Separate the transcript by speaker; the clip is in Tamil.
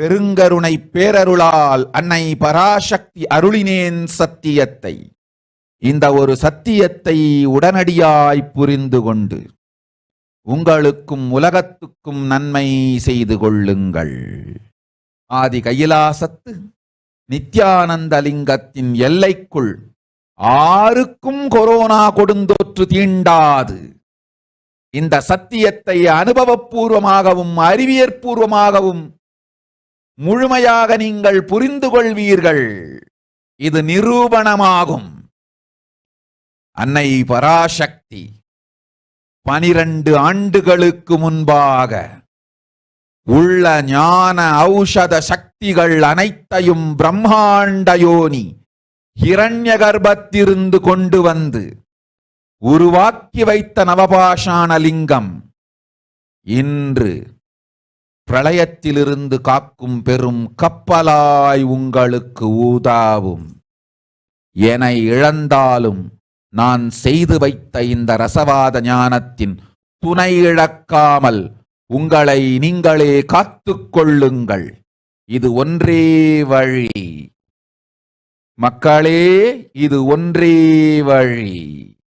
Speaker 1: பெருங்கருணை பேரருளால் அன்னை பராசக்தி அருளினேன் சத்தியத்தை. இந்த ஒரு சத்தியத்தை உடனடியாய் புரிந்து கொண்டு உங்களுக்கும் உலகத்துக்கும் நன்மை செய்து கொள்ளுங்கள். ஆதி கையிலாசத்து நித்யானந்த லிங்கத்தின் எல்லைக்குள் ஆருக்கும் கொரோனா கொடுந்தொற்று தீண்டாது. இந்த சத்தியத்தை அனுபவபூர்வமாகவும் அறிவியற்பூர்வமாகவும் முழுமையாக நீங்கள் புரிந்து கொள்வீர்கள் இது நிரூபணமாகும். அன்னை பராசக்தி பனிரண்டு ஆண்டுகளுக்கு முன்பாக உள்ள ஞான ஔஷத சக்திகள் அனைத்தையும் பிரம்மாண்ட யோனி இரண்ய கர்ப்பத்திருந்து கொண்டு வந்து உருவாக்கி வைத்த நவபாஷான லிங்கம். இன்று பிரளயத்திலிருந்து காக்கும் பெரும் கப்பலாய் உங்களுக்கு ஊதாவும். என இழந்தாலும் நான் செய்து வைத்த இந்த ரசவாத ஞானத்தின் துணை இழக்காமல் உங்களை நீங்களே காத்துக்கொள்ளுங்கள் இது ஒன்றே வழி. மக்களே இது ஒன்றே வழி.